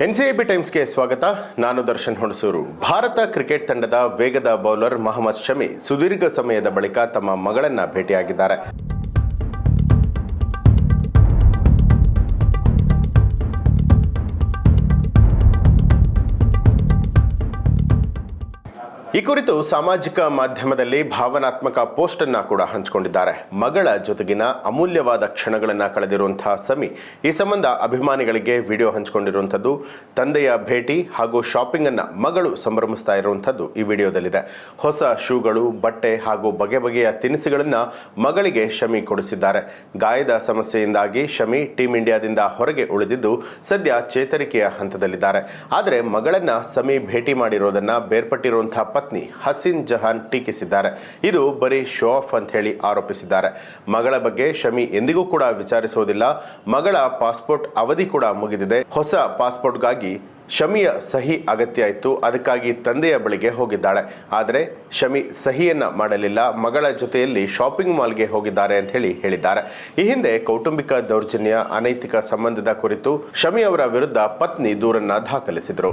NCIB ಟೈಮ್ಸ್ಗೆ ಸ್ವಾಗತ. ನಾನು Darshan Hunsur. Bharat cricket ತಂಡದ ವೇಗದ ಬೌಲರ್ ಮೊಹಮ್ಮದ್ ಶಮಿ ಸುದೀರ್ಘ ಸಮಯದ ಬಳಿಕ ತಮ್ಮ ಮಗಳನ್ನ ಭೇಟಿಯಾಗಿದ್ದಾರೆ. ಈ ಕುರಿತು ಸಾಮಾಜಿಕ ಮಾಧ್ಯಮದಲ್ಲಿ ಭಾವನಾತ್ಮಕ ಪೋಸ್ಟ್ ಅನ್ನ ಕೂಡ ಹಂಚಿಕೊಂಡಿದ್ದಾರೆ. ಮಗಳ ಜೊತೆಗಿನ ಅಮೂಲ್ಯವಾದ ಕ್ಷಣಗಳನ್ನ ಕಳೆದಿರುವಂತಹ ಸಮಿ ಈ ಸಂಬಂಧ ಅಭಿಮಾನಿಗಳಿಗೆ ವಿಡಿಯೋ ಹಂಚಿಕೊಂಡಿರುವಂಥದ್ದು, ತಂದೆಯ ಭೇಟಿ ಹಾಗೂ ಶಾಪಿಂಗ್ ಅನ್ನ ಮಗಳು ಸಂಭ್ರಮಿಸ್ತಾ ಇರುವಂಥದ್ದು ಈ ವಿಡಿಯೋದಲ್ಲಿದೆ. ಹೊಸ ಶೂಗಳು, ಬಟ್ಟೆ ಹಾಗೂ ಬಗೆ ಬಗೆಯ ತಿನಿಸುಗಳನ್ನು ಮಗಳಿಗೆ ಶಮಿ ಕೊಡಿಸಿದ್ದಾರೆ. ಗಾಯದ ಸಮಸ್ಯೆಯಿಂದಾಗಿ ಶಮಿ ಟೀಂ ಇಂಡಿಯಾದಿಂದ ಹೊರಗೆ ಉಳಿದಿದ್ದು ಸದ್ಯ ಚೇತರಿಕೆಯ ಹಂತದಲ್ಲಿದ್ದಾರೆ. ಆದರೆ ಮಗಳನ್ನ ಸಮಿ ಭೇಟಿ ಮಾಡಿರೋದನ್ನ ಬೇರ್ಪಟ್ಟಿರುವಂತಹ ಪತ್ನಿ ಹಸಿನ್ ಜಹಾನ್ ಟೀಕಿಸಿದ್ದಾರೆ. ಇದು ಬರೀ ಶೋ ಆಫ್ ಅಂತ ಹೇಳಿ ಆರೋಪಿಸಿದ್ದಾರೆ. ಮಗಳ ಬಗ್ಗೆ ಶಮಿ ಎಂದಿಗೂ ಕೂಡ ವಿಚಾರಿಸೋದಿಲ್ಲ ಮಗಳ ಪಾಸ್ಪೋರ್ಟ್ ಅವಧಿ ಕೂಡ ಮುಗಿದಿದೆ. ಹೊಸ ಪಾಸ್ಪೋರ್ಟ್ಗಾಗಿ ಶಮಿಯ ಸಹಿ ಅಗತ್ಯ ಇತ್ತು ಅದಕ್ಕಾಗಿ ತಂದೆಯ ಬಳಿಗೆ ಹೋಗಿದ್ದಾಳೆ. ಆದರೆ ಶಮಿ ಸಹಿಯನ್ನ ಮಾಡಲಿಲ್ಲ. ಮಗಳ ಜೊತೆಯಲ್ಲಿ ಶಾಪಿಂಗ್ ಮಾಲ್ಗೆ ಹೋಗಿದ್ದಾರೆ ಅಂತ ಹೇಳಿ ಹೇಳಿದ್ದಾರೆ. ಈ ಹಿಂದೆ ಕೌಟುಂಬಿಕ ದೌರ್ಜನ್ಯ, ಅನೈತಿಕ ಸಂಬಂಧದ ಕುರಿತು ಶಮಿ ಅವರ ವಿರುದ್ಧ ಪತ್ನಿ ದೂರನ್ನ ದಾಖಲಿಸಿದರು.